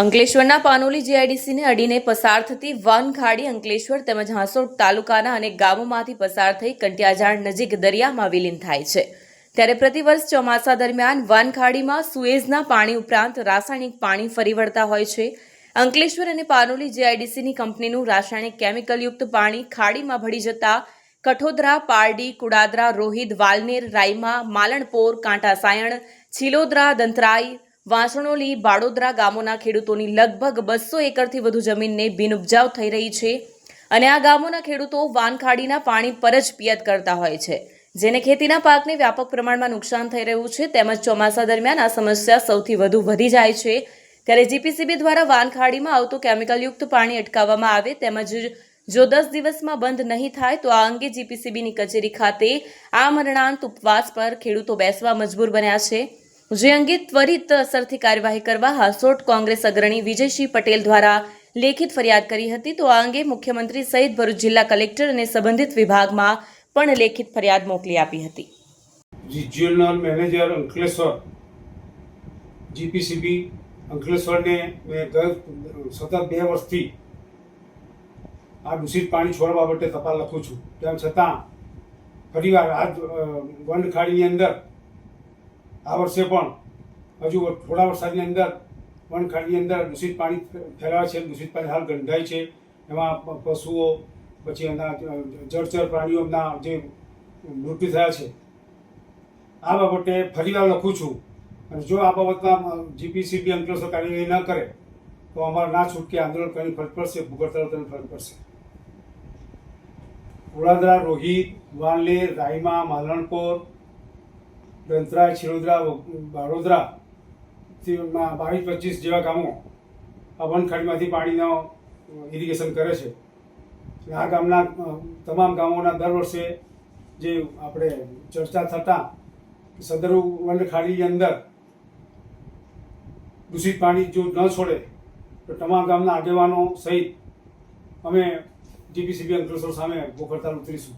અંકલેશ્વરના પાનોલી જીઆઈડીસીને અડીને પસાર થતી વન ખાડી અંકલેશ્વર તેમજ હાંસોડ તાલુકાના અનેક ગામોમાંથી પસાર થઈ કંટિયાજાળ નજીક દરિયામાં વિલીન થાય છે. ત્યારે પ્રતિવર્ષ ચોમાસા દરમિયાન વન ખાડીમાં સુએઝના પાણી ઉપરાંત રાસાયણિક પાણી ફરી વળતા હોય છે. અંકલેશ્વર અને પાનોલી જીઆઈડીસીની કંપનીનું રાસાયણિક કેમિકલયુક્ત પાણી ખાડીમાં ભળી જતા કઠોદરા, પારડી, કુડાદરા, રોહિત, વાલનેર રાઈમા માલણપોર, કાંટાસાયણ, છિલોદરા, દંતરાઈ વાંસણોલી બાડોદરા ગામોના ખેડૂતોની લગભગ બસો એકરથી વધુ જમીનને બિનઉપજાવ થઈ રહી છે. અને આ ગામોના ખેડૂતો વાનખાડીના પાણી પર જ પિયત કરતા હોય છે. જેને ખેતીના પાકને વ્યાપક પ્રમાણમાં નુકસાન થઈ રહ્યું છે, તેમજ ચોમાસા દરમિયાન આ સમસ્યા સૌથી વધુ વધી જાય છે. ત્યારે જીપીસીબી દ્વારા વાનખાડીમાં આવતું કેમિકલયુક્ત પાણી અટકાવવામાં આવે, તેમજ જો દસ દિવસમાં બંધ નહીં થાય, તો આ અંગે જીપીસીબીની કચેરી ખાતે આ મરણાંત ઉપવાસ પર ખેડૂતો બેસવા મજબૂર બન્યા છે. જે અંગે ત્વરિત અસરથી કાર્યવાહી કરવા હાસોટ કોંગ્રેસ અગ્રણી વિજયસિંહ પટેલ દ્વારા લેખિત ફરિયાદ કરી હતી. તો આ અંગે મુખ્યમંત્રી સહિત ભરૂચ જિલ્લા કલેક્ટર અને સંબંધિત વિભાગમાં પણ લેખિત ફરિયાદ મોકલી આપી હતી. રિજિયોનલ મેનેજર અંકલેશ્વર, જીપીસીબી અંકલેશ્વરને સતત બે વર્ષથી આ દૂષિત પાણી છોડવા બાબતે તપાસ લખું છું. તેમ છતાં ફરીવાર આ વન ખાડીની અંદર આ વર્ષે પણ હજુ થોડા વરસાદની અંદર, વન ખાડીની અંદર દૂષિત પાણી ફેલાવે છે, દૂષિત પાણી હાલ ગંધાય છે. એમાં પશુઓ, પછી એના જળચર પ્રાણીઓના જે મૃત્યુ થયા છે. આ બાબતે ફરીવાર લખું છું. અને જો આ બાબતમાં જીપીસીબી અંકલેશ્વર કાર્યવાહી ન કરે, તો અમારે ના છૂટકે આંદોલન કરવાની ફરજ પડશે, ભૂગર્ભ તરફ ફરજ પડશે. ઉડાદરા રોહિત વાનલેર રાયમા, માલણપોર દંતરા છિરોદરા વડોદરા બાવીસ પચીસ જેવા ગામો આ વનખાડીમાંથી પાણીનો ઇરિગેશન કરે છે. આ ગામના તમામ ગામોના દર વર્ષે જે આપણે ચર્ચા થતાં સદરુ વનખાડીની અંદર દૂષિત પાણી જો ન છોડે તો તમામ ગામના આગેવાનો સહિત અમે જીપીસીબી અંકલેશ્વર સામે ભૂખ હડતાલ ઉતરીશું.